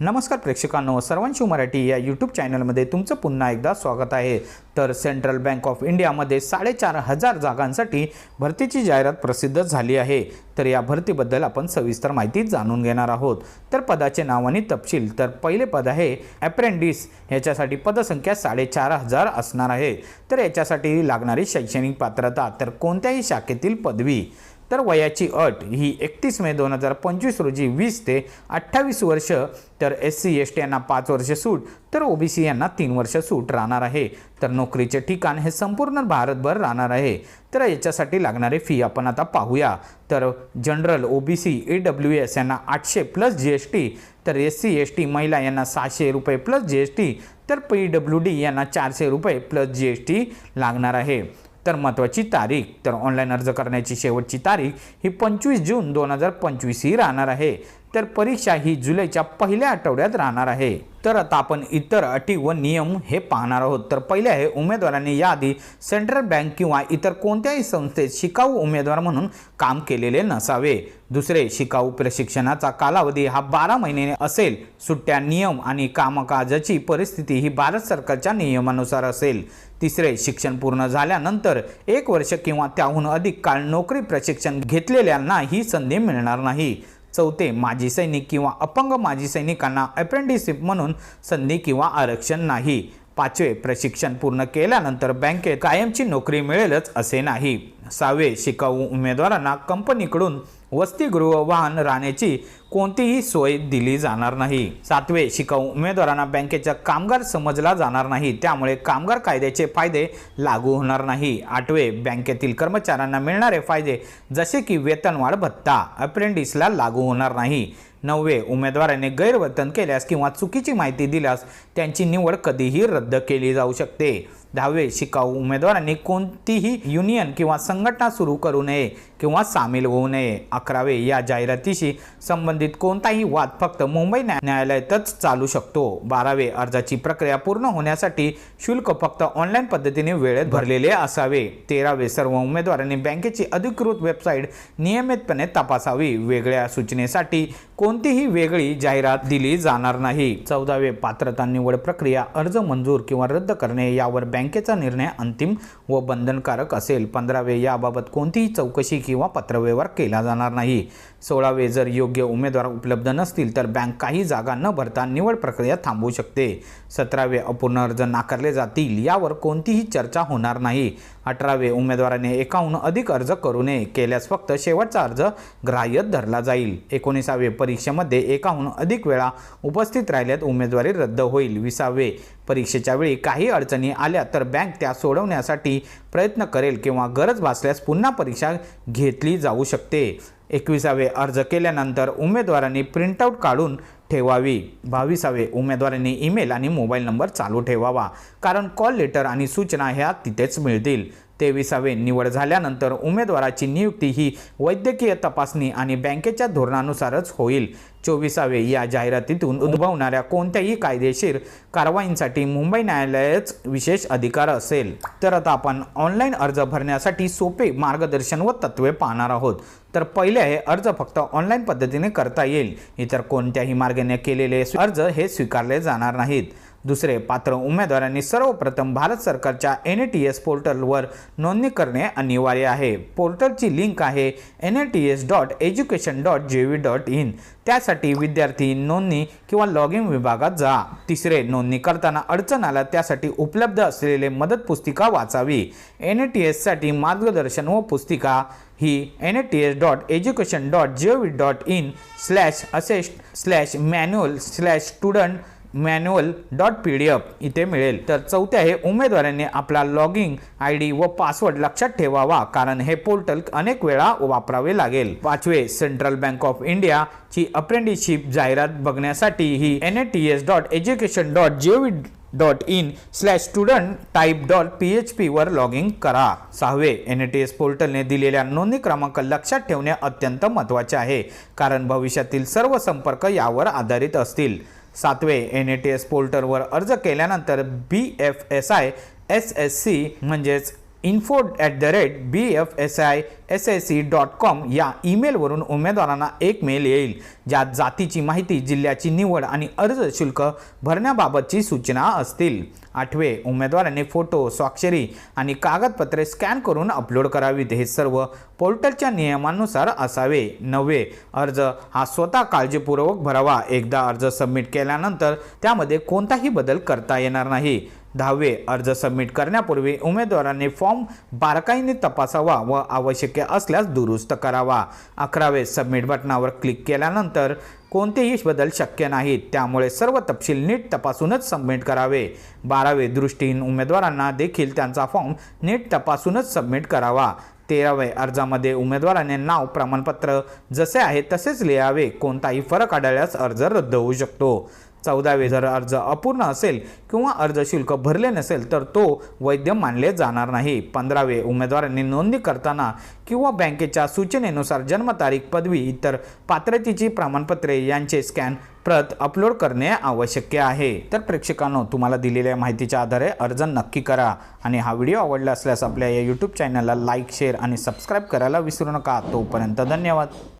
नमस्कार प्रेक्षकांनो सर्वांशी मराठी या यूट्यूब चॅनलमध्ये तुमचं पुन्हा एकदा स्वागत आहे. तर सेंट्रल बँक ऑफ इंडियामध्ये साडेचार हजार जागांसाठी भरतीची जाहिरात प्रसिद्ध झाली आहे. तर या भरतीबद्दल आपण सविस्तर माहिती जाणून घेणार आहोत. तर पदाचे नाव आणि तपशील तर पहिले पद आहे ॲप्रेंडिस याच्यासाठी पदसंख्या साडेचार हजार असणार आहे. तर याच्यासाठी लागणारी शैक्षणिक पात्रता तर कोणत्याही शाखेतील पदवी. तर वयाची अट ही एकतीस मे दोन हजार पंचवीस रोजी वीस ते अठ्ठावीस वर्ष तर एस सी एस टी यांना पाच वर्ष सूट तर ओबीसी यांना तीन वर्ष सूट राहणार आहे. तर नोकरीचे ठिकाण हे संपूर्ण भारतभर राहणार आहे. तर याच्यासाठी लागणारे फी आपण आता पाहूया. तर general OBC A W S यांना आठशे प्लस जी एस टी तर एस सी एस टी महिला यांना सहाशे रुपये प्लस जी एस टी तर पी डब्ल्यू डी यांना चारशे रुपये प्लस जी एस टी लागणार आहे. तर महत्त्वाची तारीख तर ऑनलाईन अर्ज करण्याची शेवटची तारीख ही पंचवीस जून दोन हजार पंचवीस ही राहणार आहे. तर परीक्षा ही जुलैच्या पहिल्या आठवड्यात राहणार आहे. तर आता आपण इतर अटी व नियम हे पाहणार आहोत. तर पहिले आहे उमेदवारांनी याआधी सेंट्रल बँक किंवा इतर कोणत्याही संस्थेत शिकाऊ उमेदवार म्हणून काम केलेले नसावे. दुसरे शिकाऊ प्रशिक्षणाचा कालावधी हा बारा महिने असेल. सुट्ट्या नियम आणि कामकाजाची परिस्थिती ही भारत सरकारच्या नियमानुसार असेल. तिसरे शिक्षण पूर्ण झाल्यानंतर एक वर्ष किंवा त्याहून अधिक काळ नोकरी प्रशिक्षण घेतलेल्यांना ही संधी मिळणार नाही. चौथे माजी सैनिक किंवा अपंग माजी सैनिकांना अप्रेंटिसशिप म्हणून संधी किंवा आरक्षण नाही. पाचवे प्रशिक्षण पूर्ण केल्यानंतर बँकेत कायमची नोकरी मिळेलच असे नाही. सहावे शिकाऊ उमेदवारांना कंपनीकडून वसतिगृह वाहन राहण्याची कोणतीही सोय दिली जाणार नाही. सातवे शिकाऊ उमेदवारांना बँकेचा कामगार समजला जाणार नाही. त्यामुळे कामगार कायद्याचे फायदे लागू होणार नाही. आठवे बँकेतील कर्मचाऱ्यांना मिळणारे फायदे जसे की वेतनवाढ भत्ता अप्रेंटिसला लागू होणार नाही. नववे उमेदवाराने गैरवर्तन केल्यास किंवा चुकीची माहिती दिल्यास त्यांची निवड कधीही रद्द केली जाऊ शकते. दहावे शिकाऊ उमेदवारांनी कोणतीही युनियन किंवा संघटना सुरू करू नये किंवा सामील होऊ नये. अकरावे या जाहिरातीशी संबंधित कोणताही वाद फक्त मुंबई न्या- न्यायालयातच चालू शकतो. बारावे अर्जाची प्रक्रिया पूर्ण होण्यासाठी शुल्क फक्त ऑनलाईन पद्धतीने वेळेत भरलेले असावे. तेरावे सर्व उमेदवारांनी बँकेची अधिकृत वेबसाईट नियमितपणे तपासावी. वेगळ्या सूचनेसाठी कोणतीही वेगळी जाहिरात दिली जाणार नाही. चौदावे पात्रता निवड प्रक्रिया अर्ज मंजूर किंवा रद्द करणे यावर बँकेचा निर्णय अंतिम व बंधनकारक असेल. पंधरावे याबाबत कोणतीही चौकशी किंवा पत्रव्यवहार केला जाणार नाही. सोळावे जर योग्य उमेदवार उपलब्ध नसतील तर बँक काही जागा न भरता निवड प्रक्रिया थांबवू शकते. सतरावे अपूर्ण अर्ज नाकारले जातील यावर कोणतीही चर्चा होणार नाही. अठरावे उमेदवाराने एकाहून अधिक अर्ज करू नये. केल्यास फक्त शेवटचा अर्ज ग्राह्य धरला जाईल. एकोणीसावे परीक्षेमध्ये एकाहून अधिक वेळा उपस्थित राहिल्यात उमेदवारी रद्द होईल. विसावे परीक्षेच्या वेळी काही अडचणी आल्या तर बँक त्या सोडवण्यासाठी प्रयत्न करेल किंवा गरज भासल्यास पुन्हा परीक्षा घेतली जाऊ शकते. एकविसावे अर्ज केल्यानंतर उमेदवारांनी प्रिंटआउट काढून ठेवावी. बावीसावे उमेदवारांनी ईमेल आणि मोबाईल नंबर चालू ठेवावा. कारण कॉल लेटर आणि सूचना ह्या तिथेच मिळतील. तेविसावे निवड झाल्यानंतर उमेदवाराची नियुक्ती ही वैद्यकीय तपासणी आणि बँकेच्या धोरणानुसारच होईल. चोवीसावे या जाहिरातीतून उद्भवणाऱ्या कोणत्याही कायदेशीर कारवाईंसाठी मुंबई न्यायालयच विशेष अधिकार असेल. तर आता आपण ऑनलाईन अर्ज भरण्यासाठी सोपे मार्गदर्शन व तत्वे पाहणार आहोत. तर पहिले हे अर्ज फक्त ऑनलाईन पद्धतीने करता येईल. इतर कोणत्याही मार्गाने केलेले अर्ज हे स्वीकारले जाणार नाहीत. दुसरे पात्र उमेदवारांनी सर्वप्रथम भारत सरकारच्या एन ए टी एस पोर्टलवर नोंदणी करणे अनिवार्य आहे. पोर्टलची लिंक आहे N A T S dot education dot J V dot in त्यासाठी विद्यार्थी नोंदणी किंवा लॉग इन विभागात जा. तिसरे नोंदणी करताना अडचण आला त्यासाठी उपलब्ध असलेले मदत पुस्तिका वाचावी. एन ए टी एससाठी मार्गदर्शन व पुस्तिका ही N A T S dot education dot J V dot in slash assets slash manual slash student manual dot P D F इथे मिळेल. तर चौथे आहे उमेदवारांनी आपला लॉगिंग आय डी व पासवर्ड लक्षात ठेवावा कारण हे पोर्टल अनेक वेळा वापरावे लागेल. पाचवे सेंट्रल बँक ऑफ इंडिया ची अप्रेंटिसशिप जाहिरात बघण्यासाठी ही N A T S dot education dot gov dot in slash student type dot P H पीवर लॉग इन करा. सहावे एन ए टी एस पोर्टलने दिलेल्या नोंदणी क्रमांक लक्षात ठेवणे अत्यंत महत्त्वाचे आहे कारण भविष्यातील सर्व संपर्क यावर आधारित असतील. सातवे एन ए टी एस पोर्टलवर अर्ज केल्यानंतर B F S I S S C म्हणजेच info at the rate B F S I S S C dot com या ईमेलवरून उमेदवारांना एक मेल येईल ज्यात जातीची माहिती जिल्ह्याची निवड आणि अर्ज शुल्क भरण्याबाबतची सूचना असतील. आठवे उमेदवारांनी फोटो स्वाक्षरी आणि कागदपत्रे स्कॅन करून अपलोड करावीत. हे सर्व पोर्टलच्या नियमानुसार असावे. नववे अर्ज हा स्वतः काळजीपूर्वक भरावा. एकदा अर्ज सबमिट केल्यानंतर त्यामध्ये कोणताही बदल करता येणार नाही. दहावे अर्ज सबमिट करण्यापूर्वी उमेदवारांनी फॉर्म बारकाईने तपासावा व आवश्यक असल्यास दुरुस्त करावा. अकरावे सबमिट बटनावर क्लिक केल्यानंतर कोणतेही बदल शक्य नाहीत. त्यामुळे सर्व तपशील नीट तपासूनच सबमिट करावे. बारावे दृष्टीहीन उमेदवारांना देखील त्यांचा फॉर्म नीट तपासूनच सबमिट करावा. तेरावे अर्जामध्ये उमेदवाराने नाव प्रमाणपत्र जसे आहे तसेच लिहावे. कोणताही फरक आढळल्यास अर्ज रद्द होऊ शकतो. चौदावे जर अर्ज अपूर्ण असेल किंवा अर्ज शुल्क भरले नसेल तर तो वैध मानले जाणार नाही. पंधरावे उमेदवारांनी नोंदणी करताना किंवा बँकेच्या सूचनेनुसार जन्मतारीख पदवी इतर पात्रतेची प्रमाणपत्रे यांचे स्कॅन प्रत अपलोड करणे आवश्यक आहे. तर प्रेक्षकांनो तुम्हाला दिलेल्या माहितीच्या आधारे अर्ज नक्की करा आणि हा व्हिडिओ आवडला असल्यास आपल्या या यूट्यूब चॅनलला लाईक शेअर आणि सबस्क्राईब करायला विसरू नका. तोपर्यंत धन्यवाद.